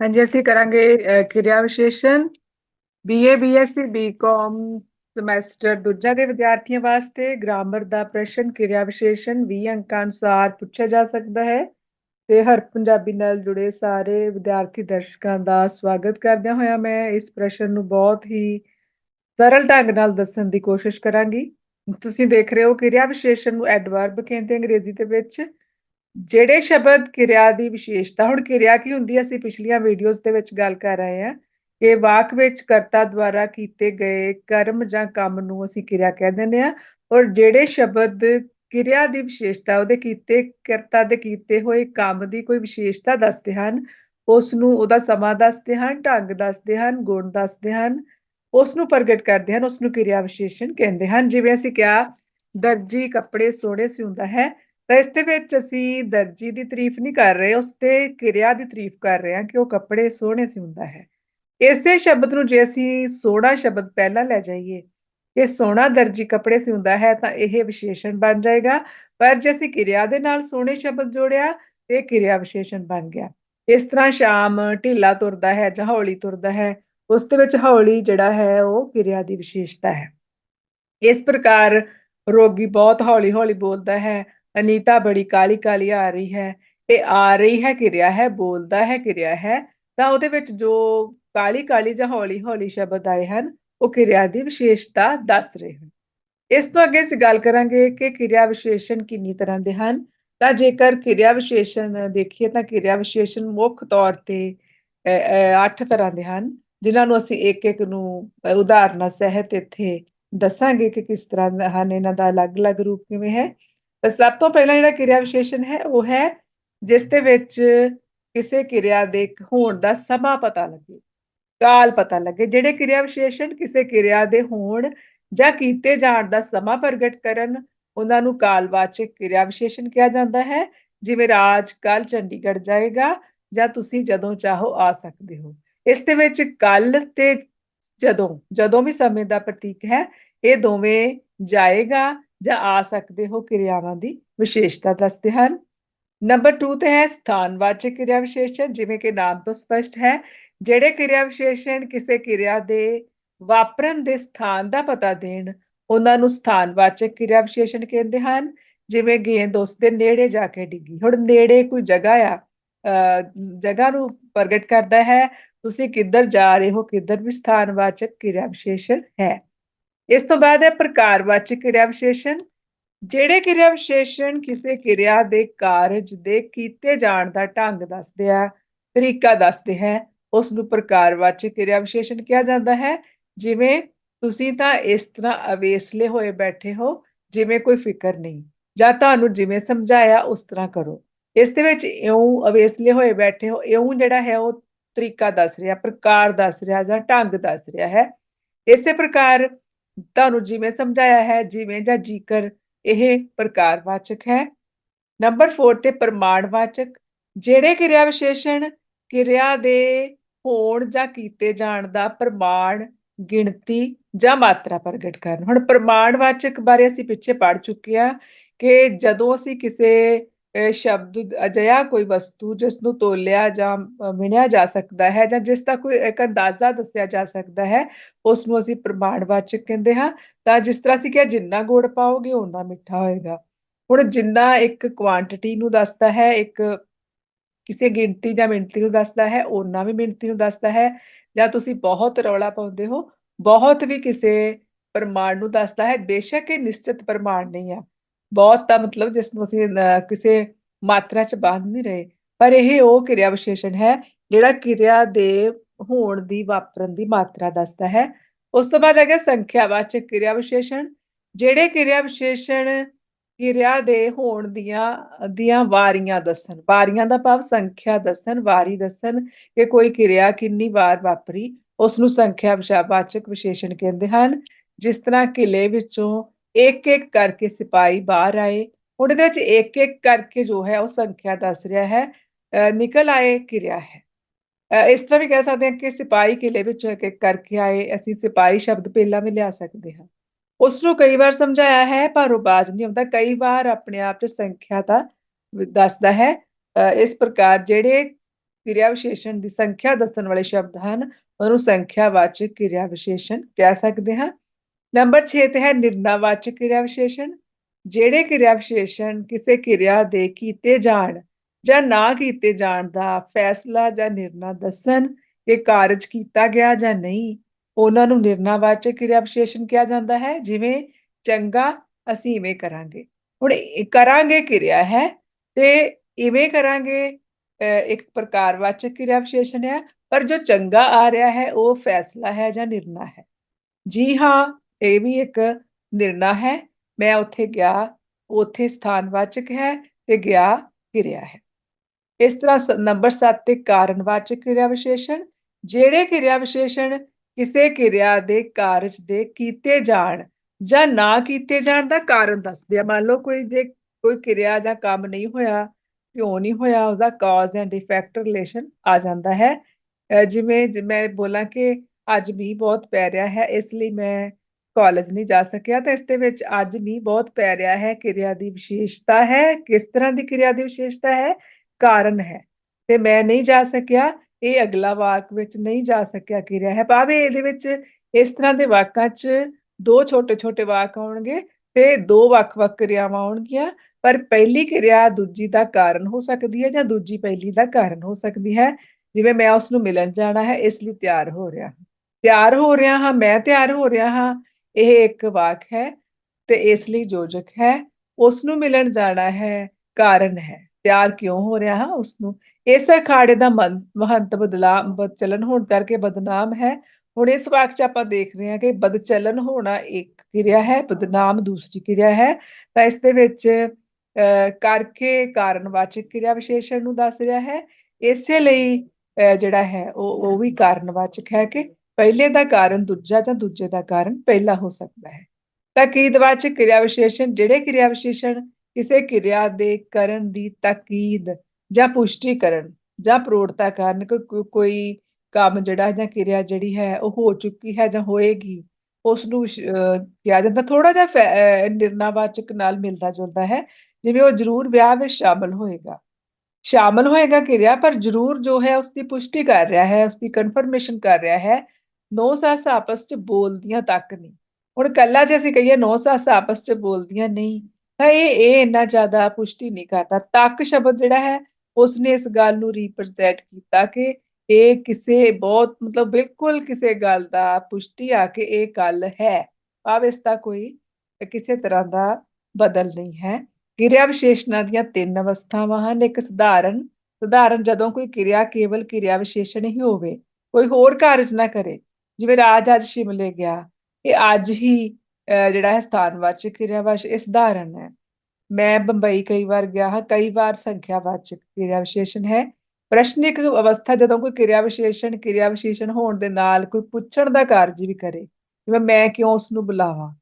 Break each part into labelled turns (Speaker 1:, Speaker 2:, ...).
Speaker 1: ਹਾਂਜੀ, ਅਸੀਂ ਕਰਾਂਗੇ ਕਿਰਿਆ ਵਿਸ਼ੇਸ਼ਣ ਬੀਏ ਬੀਐਸਸੀ ਬੀਕਾਮ ਸਮੈਸਟਰ ਦੂਜਾ ਦੇ ਵਿਦਿਆਰਥੀਆਂ ਵਾਸਤੇ ਗ੍ਰਾਮਰ ਦਾ ਪ੍ਰਸ਼ਨ ਕਿਰਿਆ ਵਿਸ਼ੇਸ਼ਣ 20 ਅੰਕਾਂ ਅਨੁਸਾਰ ਪੁੱਛਿਆ ਜਾ ਸਕਦਾ ਹੈ। ਤੇ ਹਰ ਪੰਜਾਬੀ ਨਾਲ ਜੁੜੇ ਸਾਰੇ ਵਿਦਿਆਰਥੀ ਦਰਸ਼ਕਾਂ ਦਾ ਸਵਾਗਤ ਕਰਦਿਆਂ ਹੋਇਆ ਮੈਂ ਇਸ ਪ੍ਰਸ਼ਨ ਨੂੰ ਬਹੁਤ ਹੀ ਸਰਲ ਢੰਗ ਨਾਲ ਦੱਸਣ ਦੀ ਕੋਸ਼ਿਸ਼ ਕਰਾਂਗੀ। ਤੁਸੀਂ ਦੇਖ ਰਹੇ ਹੋ ਕਿਰਿਆ ਵਿਸ਼ੇਸ਼ਣ ਨੂੰ ਐਡਵਰਬ ਕਹਿੰਦੇ ਅੰਗਰੇਜ਼ੀ ਦੇ ਵਿੱਚ। ਜਿਹੜੇ ਸ਼ਬਦ ਕਿਰਿਆ ਦੀ ਵਿਸ਼ੇਸ਼ਤਾ, ਹੁਣ ਕਿਰਿਆ ਕੀ ਹੁੰਦੀ ਹੈ ਅਸੀਂ ਪਿਛਲੀਆਂ ਵੀਡੀਓਜ਼ ਦੇ ਵਿੱਚ ਗੱਲ ਕਰ ਰਹੇ ਹਾਂ ਕਿ ਵਾਕ ਵਿੱਚ ਕਰਤਾ ਦੁਆਰਾ ਕੀਤੇ ਗਏ ਕਰਮ ਜਾਂ ਕੰਮ ਨੂੰ ਅਸੀਂ ਕਿਰਿਆ ਕਹਿ ਦਿੰਦੇ ਹਾਂ ਔਰ ਜਿਹੜੇ ਸ਼ਬਦ ਕਿਰਿਆ ਦੀ ਵਿਸ਼ੇਸ਼ਤਾ, ਉਹਦੇ ਕੀਤੇ, ਕਰਤਾ ਦੇ ਕੀਤੇ ਹੋਏ ਕੰਮ ਦੀ ਕੋਈ ਵਿਸ਼ੇਸ਼ਤਾ ਦੱਸਦੇ ਹਨ, ਉਸ ਨੂੰ ਉਹਦਾ ਸਮਾਂ ਦੱਸਦੇ ਹਨ, ਢੰਗ ਦੱਸਦੇ ਹਨ, ਗੁਣ ਦੱਸਦੇ ਹਨ, ਉਸ ਨੂੰ ਪ੍ਰਗਟ ਕਰਦੇ ਹਨ, ਉਸ ਨੂੰ ਕਿਰਿਆ ਵਿਸ਼ੇਸ਼ਣ ਕਹਿੰਦੇ ਹਨ। ਜਿਵੇਂ ਅਸੀਂ ਕਿਹਾ, ਦਰਜੀ ਕੱਪੜੇ ਸੋਹਣੇ ਸਿਉਂਦਾ ਹੈ ਤਾਂ ਇਸ ਦੇ ਵਿੱਚ ਅਸੀਂ ਦਰਜੀ ਦੀ ਤਾਰੀਫ ਨਹੀਂ ਕਰ ਰਹੇ, ਉਸ ਤੇ ਕਿਰਿਆ ਦੀ ਤਾਰੀਫ ਕਰ ਰਹੇ ਹਾਂ ਕਿ ਉਹ ਕੱਪੜੇ ਸੋਹਣੇ ਸਿਉਂਦਾ ਹੈ। ਇਸੇ ਸ਼ਬਦ ਨੂੰ ਜੇ ਅਸੀਂ ਸੋਹਣਾ ਸ਼ਬਦ ਪਹਿਲਾਂ ਲੈ ਜਾਈਏ ਕਿ ਸੋਹਣਾ ਦਰਜੀ ਕੱਪੜੇ ਸਿਉਂਦਾ ਹੈ ਤਾਂ ਇਹ ਵਿਸ਼ੇਸ਼ਣ ਬਣ ਜਾਏਗਾ। ਪਰ ਜੇ ਅਸੀਂ ਕਿਰਿਆ ਦੇ ਨਾਲ ਸੋਹਣੇ ਸ਼ਬਦ ਜੋੜਿਆ, ਤੇ ਕਿਰਿਆ ਵਿਸ਼ੇਸ਼ਣ ਬਣ ਗਿਆ। ਇਸ ਤਰ੍ਹਾਂ ਸ਼ਾਮ ਢਿੱਲਾ ਤੁਰਦਾ ਹੈ ਜਾਂ ਹੌਲੀ ਤੁਰਦਾ ਹੈ, ਉਸ ਦੇ ਵਿੱਚ ਹੌਲੀ ਜਿਹੜਾ ਹੈ ਉਹ ਕਿਰਿਆ ਦੀ ਵਿਸ਼ੇਸ਼ਤਾ ਹੈ। ਇਸ ਪ੍ਰਕਾਰ ਰੋਗੀ ਬਹੁਤ ਹੌਲੀ ਹੌਲੀ ਬੋਲਦਾ ਹੈ ਅਨੀਤਾ ਬੜੀ ਕਾਲੀ ਕਾਲੀ ਆ ਰਹੀ ਹੈ, ਇਹ ਆ ਰਹੀ ਹੈ ਕਿਰਿਆ ਹੈ, ਬੋਲਦਾ ਹੈ ਕਿਰਿਆ ਹੈ, ਤਾਂ ਉਹਦੇ ਵਿੱਚ ਜੋ ਕਾਲੀ ਕਾਲੀ ਜਾਂ ਹੌਲੀ ਹੌਲੀ ਸ਼ਬਦ ਆਏ ਹਨ, ਉਹ ਕਿਰਿਆ ਦੀ ਵਿਸ਼ੇਸ਼ਤਾ ਦੱਸ ਰਹੇ ਹਨ। ਇਸ ਤੋਂ ਅੱਗੇ ਅਸੀਂ ਗੱਲ ਕਰਾਂਗੇ ਕਿ ਕਿਰਿਆ ਵਿਸ਼ੇਸ਼ਣ ਕਿੰਨੀ ਤਰ੍ਹਾਂ ਦੇ ਹਨ। ਤਾਂ ਜੇਕਰ ਕਿਰਿਆ ਵਿਸ਼ੇਸ਼ਣ ਦੇਖੀਏ ਤਾਂ ਕਿਰਿਆ ਵਿਸ਼ੇਸ਼ਣ ਮੁੱਖ ਤੌਰ ਤੇ 8 ਤਰ੍ਹਾਂ ਦੇ ਹਨ, ਜਿਨ੍ਹਾਂ ਨੂੰ ਅਸੀਂ ਇੱਕ ਇੱਕ ਨੂੰ ਉਦਾਹਰਨਾਂ ਸਹਿਤ ਇੱਥੇ ਦੱਸਾਂਗੇ ਕਿ ਕਿਸ ਤਰ੍ਹਾਂ ਹਨ, ਇਹਨਾਂ ਦਾ ਅਲੱਗ-ਅਲੱਗ ਰੂਪ ਕਿਵੇਂ ਹੈ। ਸਭ ਤੋਂ ਪਹਿਲਾਂ ਜਿਹੜਾ ਕਿਰਿਆ ਵਿਸ਼ੇਸ਼ਣ ਹੈ, ਉਹ ਹੈ ਜਿਸ ਦੇ ਵਿੱਚ ਕਿਸੇ ਕਿਰਿਆ ਦੇ ਹੋਣ ਦਾ ਸਮਾਂ ਪਤਾ ਲੱਗੇ, ਕਾਲ ਪਤਾ ਲੱਗੇ, ਜਿਹੜੇ ਕਿਰਿਆ ਵਿਸ਼ੇਸ਼ਣ ਕਿਸੇ ਕਿਰਿਆ ਦੇ ਹੋਣ ਜਾਂ ਕੀਤੇ ਜਾਣ ਦਾ ਸਮਾਂ ਪ੍ਰਗਟ ਕਰਨ, ਉਹਨਾਂ ਨੂੰ ਕਾਲਵਾਚਕ ਕਿਰਿਆ ਵਿਸ਼ੇਸ਼ਣ ਕਿਹਾ ਜਾਂਦਾ ਹੈ। ਜਿਵੇਂ ਰਾਜ, ਕੱਲ, ਚੰਡੀਗੜ੍ਹ ਜਾਏਗਾ ਜਾਂ ਤੁਸੀਂ ਜਦੋਂ ਚਾਹੋ ਆ ਸਕਦੇ ਹੋ। ਇਸ ਦੇ ਵਿੱਚ ਕੱਲ ਤੇ ਜਦੋਂ ਜਦੋਂ ਵੀ ਸਮੇਂ ਦਾ ਪ੍ਰਤੀਕ ਹੈ, ਇਹ ਦੋਵੇਂ ਜਾਏਗਾ। ਜਾਂ ਆ ਸਕਦੇ ਹੋ ਕਿਰਿਆਵਾਂ ਦੀ ਵਿਸ਼ੇਸ਼ਤਾ ਦੱਸਦੇ ਹਨ। ਨੰਬਰ 2 ਤੇ ਹੈ ਸਥਾਨਵਾਚਕ ਕਿਰਿਆ ਵਿਸ਼ੇਸ਼ਣ, ਜਿਵੇਂ ਕਿ ਨਾਮ ਤੋਂ ਸਪਸ਼ਟ ਹੈ। ਜਿਹੜੇ ਕਿਰਿਆ ਵਿਸ਼ੇਸ਼ਣ ਕਿਸੇ ਕਿਰਿਆ ਦੇ ਵਾਪਰਨ ਦੇ ਸਥਾਨ ਦਾ ਪਤਾ ਦੇਣ, ਉਹਨਾਂ ਨੂੰ ਸਥਾਨਵਾਚਕ ਕਿਰਿਆ ਵਿਸ਼ੇਸ਼ਣ ਕਹਿੰਦੇ ਹਨ। ਜਿਵੇਂ ਗੇਂਦ ਉਸ ਦੇ ਨੇੜੇ ਜਾ ਕੇ ਡਿੱਗੀ। ਹੁਣ ਨੇੜੇ ਕੋਈ ਜਗ੍ਹਾ ਆ ਜਗ੍ਹਾ ਨੂੰ ਪ੍ਰਗਟ ਕਰਦਾ ਹੈ। ਤੁਸੀਂ ਕਿੱਧਰ ਜਾ ਰਹੇ ਹੋ, ਕਿੱਧਰ ਵੀ ਸਥਾਨਵਾਚਕ ਕਿਰਿਆ ਵਿਸ਼ੇਸ਼ਣ ਹੈ। ਇਸ ਤੋਂ ਬਾਅਦ ਹੈ ਪ੍ਰਕਾਰਵਾਚਕ ਕਿਰਿਆ ਵਿਸ਼ੇਸ਼ਣ ਜਿਹੜੇ ਕਿਰਿਆ ਵਿਸ਼ੇਸ਼ਣ ਕਿਸੇ ਕਿਰਿਆ ਦੇ ਕਾਰਜ ਦੇ ਕੀਤੇ ਜਾਣ ਦਾ ਢੰਗ ਦੱਸਦੇ ਆ, ਤਰੀਕਾ ਦੱਸਦੇ ਹੈ ਉਸ ਨੂੰ ਪ੍ਰਕਾਰਵਾਚਕ ਕਿਰਿਆ ਵਿਸ਼ੇਸ਼ਣ ਕਿਹਾ ਜਾਂਦਾ ਹੈ। ਜਿਵੇਂ ਤੁਸੀਂ ਤਾਂ ਇਸ ਤਰ੍ਹਾਂ ਅਵੇਸਲੇ ਹੋਏ ਬੈਠੇ ਹੋ, ਜਿਵੇਂ ਕੋਈ ਫਿਕਰ ਨਹੀਂ, ਜਾਂ ਤੁਹਾਨੂੰ ਜਿਵੇਂ ਸਮਝਾਇਆ ਉਸ ਤਰ੍ਹਾਂ ਕਰੋ। ਇਸ ਦੇ ਵਿੱਚ ਇਉਂ ਅਵੇਸਲੇ ਹੋਏ ਬੈਠੇ ਹੋ, ਇਉਂ ਜਿਹੜਾ ਹੈ ਉਹ ਤਰੀਕਾ ਦੱਸ ਰਿਹਾ, ਪ੍ਰਕਾਰ ਦੱਸ ਰਿਹਾ ਜਾਂ ਢੰਗ ਦੱਸ ਰਿਹਾ ਹੈ। ਇਸੇ ਪ੍ਰਕਾਰ ਤੁਹਾਨੂੰ ਜਿਵੇਂ ਸਮਝਾਇਆ ਹੈ, ਜਿਵੇਂ ਜਾਂ ਜੀਕਰ ਇਹ ਪ੍ਰਕਾਰਵਾਚਕ ਹੈ। ਨੰਬਰ 4 ਤੇ ਪ੍ਰਮਾਣਵਾਚਕ, ਜਿਹੜੇ ਕਿਰਿਆ ਵਿਸ਼ੇਸ਼ਣ ਕਿਰਿਆ ਦੇ ਹੋਣ ਜਾਂ ਕੀਤੇ ਜਾਣ ਦਾ ਪ੍ਰਮਾਣ, ਗਿਣਤੀ ਜਾਂ ਮਾਤਰਾ ਪ੍ਰਗਟ ਕਰਨ। ਹੁਣ ਪ੍ਰਮਾਣਵਾਚਕ ਬਾਰੇ ਅਸੀਂ ਪਿੱਛੇ ਪੜ ਚੁੱਕੇ ਆ ਕਿ ਜਦੋਂ ਅਸੀਂ ਕਿਸੇ ਸ਼ਬਦ ਅਜਿਹਾ ਕੋਈ ਵਸਤੂ ਜਿਸ ਨੂੰ ਤੋਲਿਆ ਜਾਂ ਮਿਣਿਆ ਜਾ ਸਕਦਾ ਹੈ ਜਾਂ ਜਿਸ ਦਾ ਕੋਈ ਇੱਕ ਅੰਦਾਜ਼ਾ ਦੱਸਿਆ ਜਾ ਸਕਦਾ ਹੈ ਉਸ ਨੂੰ ਅਸੀਂ ਪ੍ਰਮਾਣਵਾਚਕ ਕਹਿੰਦੇ ਹਾਂ। ਤਾਂ ਜਿਸ ਤਰ੍ਹਾਂ ਅਸੀਂ ਕਿਹਾ ਜਿੰਨਾ ਗੁੜ ਪਾਓਗੇ ਉਨਾ ਮਿੱਠਾ ਹੋਏਗਾ। ਹੁਣ ਜਿੰਨਾ ਇੱਕ ਕੁਆਂਟੀਟੀ ਨੂੰ ਦੱਸਦਾ ਹੈ, ਇੱਕ ਕਿਸੇ ਗਿਣਤੀ ਜਾਂ ਮਿਣਤੀ ਨੂੰ ਦੱਸਦਾ ਹੈ ਉਨਾ ਵੀ ਮਿਣਤੀ ਨੂੰ ਦੱਸਦਾ ਹੈ। ਜਾਂ ਤੁਸੀਂ ਬਹੁਤ ਰੌਲਾ ਪਾਉਂਦੇ ਹੋ, ਬਹੁਤ ਵੀ ਕਿਸੇ ਪ੍ਰਮਾਣ ਨੂੰ ਦੱਸਦਾ ਹੈ, ਬੇਸ਼ੱਕ ਇਹ ਨਿਸ਼ਚਿਤ ਪ੍ਰਮਾਣ ਨਹੀਂ ਹੈ ਬਹੁਤ ਤਾਂ ਮਤਲਬ ਜਿਸ ਨੂੰ ਅਸੀਂ ਕਿਸੇ ਮਾਤਰਾ 'ਚ ਬਾਂਧ ਨਹੀਂ ਰਹੇ। ਪਰ ਇਹ ਉਹ ਕਿਰਿਆ ਵਿਸ਼ੇਸ਼ਣ ਹੈ, ਜਿਹੜਾ ਕਿਰਿਆ ਦੇ ਹੋਣ ਦੀ, ਵਾਪਰਨ ਦੀ ਮਾਤਰਾ ਦੱਸਦਾ ਹੈ। ਉਸ ਤੋਂ ਬਾਅਦ ਹੈਗਾ ਸੰਖਿਆਵਾਚਕ ਕਿਰਿਆ ਵਿਸ਼ੇਸ਼ਣ ਜਿਹੜੇ ਕਿਰਿਆ ਵਿਸ਼ੇਸ਼ਣ ਕਿਰਿਆ ਦੇ ਹੋਣ ਦੀਆਂ ਦੀਆਂ ਵਾਰੀਆਂ ਦੱਸਣ। ਵਾਰੀਆਂ ਦਾ ਭਾਵ ਸੰਖਿਆ ਦੱਸਣ, ਵਾਰੀ ਦੱਸਣ ਕਿ ਕੋਈ ਕਿਰਿਆ ਕਿੰਨੀ ਵਾਰ ਵਾਪਰੀ। ਉਸ ਨੂੰ ਸੰਖਿਆ ਵਿਸ਼ਾਵਾਚਕ ਵਿਸ਼ੇਸ਼ਣ ਕਹਿੰਦੇ ਹਨ। ਜਿਸ ਤਰ੍ਹਾਂ ਕਿਲੇ ਵਿੱਚੋਂ ਇੱਕ ਇੱਕ ਕਰਕੇ ਸਿਪਾਹੀ ਬਾਹਰ ਆਏ। ਹੁਣ ਇਹਦੇ ਵਿੱਚ ਇੱਕ ਇੱਕ ਕਰਕੇ ਜੋ ਹੈ ਉਹ ਸੰਖਿਆ ਦੱਸ ਰਿਹਾ ਹੈ ਨਿਕਲ ਆਏ ਕਿਰਿਆ ਹੈ। ਇਸ ਤਰ੍ਹਾਂ ਵੀ ਕਹਿ ਸਕਦੇ ਹਾਂ ਕਿ ਸਿਪਾਹੀ ਕਿਲੇ ਵਿੱਚੋਂ ਇੱਕ ਇੱਕ ਕਰਕੇ ਆਏ, ਅਸੀਂ ਸਿਪਾਹੀ ਸ਼ਬਦ ਪਹਿਲਾਂ ਵੀ ਲਿਆ ਸਕਦੇ ਹਾਂ। ਉਸ ਨੂੰ ਕਈ ਵਾਰ ਸਮਝਾਇਆ ਹੈ, ਪਰ ਉਹ ਬਾਜ ਨਹੀਂ ਆਉਂਦਾ ਕਈ ਵਾਰ ਆਪਣੇ ਆਪ 'ਚ ਸੰਖਿਆ ਦਾ ਦੱਸਦਾ ਹੈ। ਇਸ ਪ੍ਰਕਾਰ ਜਿਹੜੇ ਕਿਰਿਆ ਵਿਸ਼ੇਸ਼ਣ ਦੀ ਸੰਖਿਆ ਦੱਸਣ ਵਾਲੇ ਸ਼ਬਦ ਹਨ, ਉਹਨੂੰ ਸੰਖਿਆਵਾਚਕ ਕਿਰਿਆ ਵਿਸ਼ੇਸ਼ਣ ਕਹਿ ਸਕਦੇ ਹਾਂ। ਨੰਬਰ 6 ਤੇ ਹੈ ਨਿਰਣਾਵਾਚਕ ਕਿਰਿਆ ਵਿਸ਼ੇਸ਼ਣ ਜਿਹੜੇ ਕਿਰਿਆ ਵਿਸ਼ੇਸ਼ਣ ਕਿਸੇ ਕਿਰਿਆ ਦੇ ਕੀਤੇ ਜਾਣ ਜਾਂ ਨਾ ਕੀਤੇ ਜਾਣ ਦਾ ਫੈਸਲਾ ਜਾਂ ਨਿਰਣਾ ਦੱਸਣ ਕਿ ਕਾਰਜ ਕੀਤਾ ਗਿਆ ਜਾਂ ਨਹੀਂ, ਉਹਨਾਂ ਨੂੰ ਨਿਰਣਾਵਾਚਕ ਕਿਰਿਆ ਵਿਸ਼ੇਸ਼ਣ ਕਿਹਾ ਜਾਂਦਾ ਹੈ। ਜਿਵੇਂ, ਚੰਗਾ, ਅਸੀਂ ਇਵੇਂ ਕਰਾਂਗੇ। ਹੁਣ ਕਰਾਂਗੇ ਕਿਰਿਆ ਹੈ ਤੇ ਇਵੇਂ ਕਰਾਂਗੇ ਇੱਕ ਪ੍ਰਕਾਰਵਾਚਕ ਕਿਰਿਆ ਵਿਸ਼ੇਸ਼ਣ ਹੈ ਪਰ ਜੋ ਚੰਗਾ ਆ ਰਿਹਾ ਹੈ, ਉਹ ਫੈਸਲਾ ਹੈ ਜਾਂ ਨਿਰਣਾ ਹੈ। ਜੀ ਹਾਂ ਇਹ ਵੀ ਇੱਕ ਨਿਰਣਾ ਹੈ। ਮੈਂ ਉੱਥੇ ਗਿਆ, ਉੱਥੇ ਸਥਾਨਵਾਚਕ ਹੈ ਤੇ ਗਿਆ ਕਿਰਿਆ ਹੈ। ਇਸ ਤਰ੍ਹਾਂ ਨੰਬਰ 7 ਤੇ ਕਾਰਨਵਾਚਕ ਕਿਰਿਆ ਵਿਸ਼ੇਸ਼ਣ। ਜਿਹੜੇ ਕਿਰਿਆ ਵਿਸ਼ੇਸ਼ਣ ਕਿਸੇ ਕਿਰਿਆ ਦੇ ਕਾਰਜ ਦੇ ਕੀਤੇ ਜਾਣ ਜਾਂ ਨਾ ਕੀਤੇ ਜਾਣ ਦਾ ਕਾਰਨ ਦੱਸਦੇ ਆ। ਮੰਨ ਲਓ ਕੋਈ ਜੇ ਕੋਈ ਕਿਰਿਆ ਜਾਂ ਕੰਮ ਨਹੀਂ ਹੋਇਆ ਕਿਉਂ ਨਹੀਂ ਹੋਇਆ ਉਹਦਾ ਕਾਜ਼ ਐਂਡ ਇਫੈਕਟ ਰਿਲੇਸ਼ਨ ਆ ਜਾਂਦਾ ਹੈ। ਜਿਵੇਂ ਮੈਂ ਬੋਲਾਂ ਕਿ ਅੱਜ ਮੀਂਹ ਬਹੁਤ ਪੈ ਰਿਹਾ ਹੈ, ਇਸ ਲਈ ਮੈਂ ਕਾਲਜ ਨਹੀਂ ਜਾ ਸਕਿਆ, ਤਾਂ ਇਸ ਦੇ ਵਿੱਚ ਅੱਜ ਮੀਂਹ ਬਹੁਤ ਪੈ ਰਿਹਾ ਹੈ ਕਿਰਿਆ ਦੀ ਵਿਸ਼ੇਸ਼ਤਾ ਹੈ। ਕਿਸ ਤਰ੍ਹਾਂ ਦੀ ਕਿਰਿਆ ਦੀ ਵਿਸ਼ੇਸ਼ਤਾ ਹੈ? ਕਾਰਨ ਹੈ। ਤੇ ਮੈਂ ਨਹੀਂ ਜਾ ਸਕਿਆ, ਇਹ ਅਗਲਾ ਵਾਕ ਵਿੱਚ ਨਹੀਂ ਜਾ ਸਕਿਆ ਕਿਰਿਆ ਹੈ। ਭਾਵੇਂ ਇਹਦੇ ਵਿੱਚ ਇਸ ਤਰ੍ਹਾਂ ਦੇ ਵਾਕਾਂ 'ਚ ਦੋ ਛੋਟੇ-ਛੋਟੇ ਵਾਕ ਆਉਣਗੇ ਤੇ ਦੋ ਵੱਖ-ਵੱਖ ਕਿਰਿਆਵਾਂ ਆਉਣਗੀਆਂ, ਪਰ ਪਹਿਲੀ ਕਿਰਿਆ ਦੂਜੀ ਦਾ ਕਾਰਨ ਹੋ ਸਕਦੀ ਹੈ ਜਾਂ ਦੂਜੀ ਪਹਿਲੀ ਦਾ ਕਾਰਨ ਹੋ ਸਕਦੀ ਹੈ। ਜਿਵੇਂ ਮੈਂ ਉਸ ਨੂੰ ਮਿਲਣ ਜਾਣਾ ਹੈ, ਇਸ ਲਈ ਤਿਆਰ ਹੋ ਰਿਹਾ ਹਾਂ। ਤਿਆਰ ਹੋ ਰਿਹਾ ਹਾਂ, ਮੈਂ ਤਿਆਰ ਹੋ ਰਿਹਾ ਹਾਂ। ਇਹ ਇੱਕ ਵਾਕ ਹੈ ਤੇ ਇਸ ਲਈ ਯੋਜਕ ਹੈ ਉਸ ਨੂੰ ਮਿਲਣ ਜਾਣਾ ਹੈ, ਕਾਰਨ ਹੈ। ਤਿਆਰ ਕਿਉਂ ਹੋ ਰਿਹਾ ਹਾਂ ਉਸ ਨੂੰ ਇਸ ਅਖਾੜੇ ਦਾ ਮਹੰਤ ਬਦਲਾਅ ਚਲਨ ਹੋਣ ਕਰਕੇ ਬਦਨਾਮ ਹੈ। ਹੁਣ ਇਸ ਵਾਕ 'ਚ ਆਪਾਂ ਦੇਖ ਰਹੇ ਹਾਂ ਕਿ ਬਦਚਲਨ ਹੋਣਾ ਇੱਕ ਕਿਰਿਆ ਹੈ, ਬਦਨਾਮ ਦੂਸਰੀ ਕਿਰਿਆ ਹੈ। ਤਾਂ ਇਸ ਦੇ ਵਿੱਚ ਕਰਕੇ ਕਾਰਨਵਾਚਕ ਕਿਰਿਆ ਵਿਸ਼ੇਸ਼ਣ ਨੂੰ ਦੱਸ ਰਿਹਾ ਹੈ। ਇਸੇ ਲਈ ਜਿਹੜਾ ਹੈ ਉਹ ਉਹ ਵੀ ਕਾਰਨਵਾਚਕ ਹੈ ਕਿ ਪਹਿਲੇ ਦਾ ਕਾਰਨ ਦੂਜਾ ਜਾਂ ਦੂਜੇ ਦਾ ਕਾਰਨ ਪਹਿਲਾ ਹੋ ਸਕਦਾ ਹੈ। ਤਾਕੀਦਵਾਚਕ ਕਿਰਿਆ ਵਿਸ਼ੇਸ਼ਣ, ਜਿਹੜੇ ਕਿਰਿਆ ਵਿਸ਼ੇਸ਼ਣ? ਕਿਸੇ ਕਿਰਿਆ ਦੇ ਕਰਨ ਦੀ ਤਾਕੀਦ ਜਾਂ ਪੁਸ਼ਟੀ ਕਰਨ ਜਾਂ ਪ੍ਰੋੜਤਾ ਕਾਰਨ ਕੋਈ ਕੰਮ ਜਿਹੜਾ ਜਾਂ ਕਿਰਿਆ ਜਿਹੜੀ ਹੈ, ਉਹ ਹੋ ਚੁੱਕੀ ਹੈ ਜਾਂ ਹੋਏਗੀ ਉਸ ਨੂੰ ਕਿਹਾ ਜਾਂਦਾ। ਥੋੜਾ ਜਿਹਾ ਨਿਰਣਾਵਾਚਕ ਨਾਲ ਮਿਲਦਾ ਜੁਲਦਾ ਹੈ, ਜਿਵੇਂ ਉਹ ਜ਼ਰੂਰ ਵਿਆਹ ਵਿੱਚ ਸ਼ਾਮਲ ਹੋਏਗਾ। ਸ਼ਾਮਲ ਹੋਏਗਾ ਕਿਰਿਆ, ਪਰ ਜ਼ਰੂਰ ਜੋ ਹੈ ਉਸ ਦੀ ਪੁਸ਼ਟੀ ਕਰ ਰਿਹਾ ਹੈ ਉਸ ਦੀ ਕਨਫਰਮੇਸ਼ਨ ਕਰ ਰਿਹਾ ਹੈ ਨੌ ਸੱਸ ਆਪਸ 'ਚ ਬੋਲਦੀਆਂ ਤੱਕ ਨਹੀਂ। ਹੁਣ ਕੱਲਾ ਜੇ ਅਸੀਂ ਕਹੀਏ ਨੌ ਸੱਸ ਆਪਸ 'ਚ ਬੋਲਦੀਆਂ ਨਹੀਂ, ਤਾਂ ਇਹ ਇਹ ਇੰਨਾ ਜ਼ਿਆਦਾ ਪੁਸ਼ਟੀ ਨਹੀਂ ਕਰਦਾ। ਤੱਕ ਸ਼ਬਦ ਜਿਹੜਾ ਹੈ, ਉਸਨੇ ਇਸ ਗੱਲ ਨੂੰ ਰਿਪਰੈਜ਼ੈਂਟ ਕੀਤਾ ਕਿ ਇਹ ਕਿਸੇ ਬਹੁਤ, ਮਤਲਬ ਬਿਲਕੁਲ ਕਿਸੇ ਗੱਲ ਦਾ ਪੁਸ਼ਟੀ ਆ ਕੇ ਇਹ ਗੱਲ ਹੈ। ਭਾਵ ਇਸ ਦਾ ਕੋਈ ਕਿਸੇ ਤਰ੍ਹਾਂ ਦਾ ਬਦਲ ਨਹੀਂ ਹੈ। ਕਿਰਿਆ ਵਿਸ਼ੇਸ਼ਣਾਂ ਦੀਆਂ ਤਿੰਨ ਅਵਸਥਾਵਾਂ ਹਨ। ਇੱਕ ਸਧਾਰਨ ਸਧਾਰਨ ਜਦੋਂ ਕੋਈ ਕਿਰਿਆ ਕੇਵਲ ਕਿਰਿਆ ਵਿਸ਼ੇਸ਼ਣ ਹੀ ਹੋਵੇ, ਕੋਈ ਹੋਰ ਕਾਰਜ ਨਾ ਕਰੇ ਜਿਵੇਂ ਰਾਜ ਅੱਜ ਸ਼ਿਮਲੇ ਗਿਆ, ਇਹ ਅੱਜ ਹੀ ਜਿਹੜਾ ਹੈ ਸਥਾਨਵਾਚਕ ਕਿਰਿਆਵਾਚਕ ਇਹ ਸਧਾਰਨ ਹੈ। ਮੈਂ ਬੰਬਈ ਕਈ ਵਾਰ ਗਿਆ ਹਾਂ, ਕਈ ਵਾਰ ਸੰਖਿਆਵਾਚਕ ਕਿਰਿਆ ਵਿਸ਼ੇਸ਼ਣ ਹੈ। ਪ੍ਰਸ਼ਨਿਕ ਅਵਸਥਾ ਜਦੋਂ ਕੋਈ ਕਿਰਿਆ ਵਿਸ਼ੇਸ਼ਣ ਕਿਰਿਆ ਵਿਸ਼ੇਸ਼ਣ ਹੋਣ ਦੇ ਨਾਲ ਕੋਈ ਪੁੱਛਣ ਦਾ ਕਾਰਜ ਵੀ ਕਰੇ, ਜਿਵੇਂ ਮੈਂ ਕਿਉਂ ਉਸ ਨੂੰ ਬੁਲਾਵਾਂ,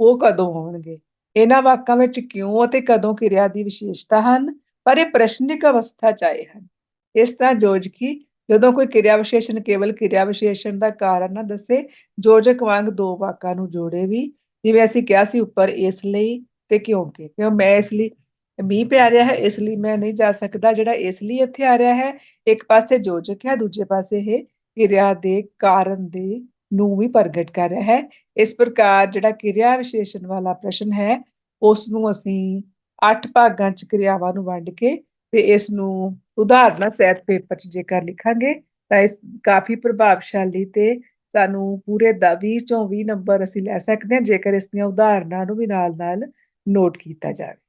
Speaker 1: ਉਹ ਕਦੋਂ ਹੋਣਗੇ ਇਹਨਾਂ ਵਾਕਾਂ ਵਿੱਚ ਕਿਉਂ ਅਤੇ ਕਦੋਂ ਕਿਰਿਆ ਦੀ ਵਿਸ਼ੇਸ਼ਤਾ ਹਨ? ਪਰ ਇਹ ਪ੍ਰਸ਼ਨਿਕ ਅਵਸਥਾ ਚ ਆਏ ਹਨ। ਇਸ ਤਰ੍ਹਾਂ ਜੋਜਕੀ ਜਦੋਂ ਕੋਈ ਕਿਰਿਆ ਵਿਸ਼ੇਸ਼ਣ ਕੇਵਲ ਕਿਰਿਆ ਵਿਸ਼ੇਸ਼ਣ ਦਾ ਕਾਰਨ ਨਾ ਦੱਸੇ, ਜੋਜਕ ਵਾਂਗ ਦੋ ਵਾਕਾਂ ਨੂੰ ਜੋੜੇ ਵੀ। ਜਿਵੇਂ ਅਸੀਂ ਕਿਹਾ ਸੀ ਉੱਪਰ ਇਸ ਲਈ ਤੇ ਕਿਉਂਕਿ ਕਿਉਂ ਮੈਂ ਇਸ ਲਈ, ਮੀਂਹ ਪੈ ਰਿਹਾ ਹੈ, ਇਸ ਲਈ ਮੈਂ ਨਹੀਂ ਜਾ ਸਕਦਾ। ਜਿਹੜਾ ਇਸ ਲਈ ਇੱਥੇ ਆ ਰਿਹਾ ਹੈ, ਇੱਕ ਪਾਸੇ ਜੋਜਕ ਹੈ, ਦੂਜੇ ਪਾਸੇ ਇਹ ਕਿਰਿਆ ਦੇ ਕਾਰਨ ਦੇ ਨੂੰ ਵੀ ਪ੍ਰਗਟ ਕਰ ਰਿਹਾ ਹੈ। ਇਸ ਪ੍ਰਕਾਰ ਜਿਹੜਾ ਕਿਰਿਆ ਵਿਸ਼ੇਸ਼ਣ ਵਾਲਾ ਪ੍ਰਸ਼ਨ ਹੈ, ਉਸ ਨੂੰ ਅਸੀਂ 8 ਭਾਗਾਂ ਚ ਕਿਰਿਆਵਾਂ ਨੂੰ ਵੰਡ ਕੇ ਤੇ ਇਸ ਨੂੰ ਉਦਾਹਰਨਾਂ ਸਹਿਤ ਪੇਪਰ 'ਚ ਜੇਕਰ ਲਿਖਾਂਗੇ, ਤਾਂ ਇਸ ਕਾਫੀ ਪ੍ਰਭਾਵਸ਼ਾਲੀ ਤੇ ਸਾਨੂੰ ਪੂਰੇ 20 ਚੋਂ 20 ਨੰਬਰ ਅਸੀਂ ਲੈ ਸਕਦੇ ਹਾਂ, ਜੇਕਰ ਇਸ ਦੀਆਂ ਉਦਾਹਰਨਾਂ ਨੂੰ ਵੀ ਨਾਲ-ਨਾਲ ਨੋਟ ਕੀਤਾ ਜਾਵੇ।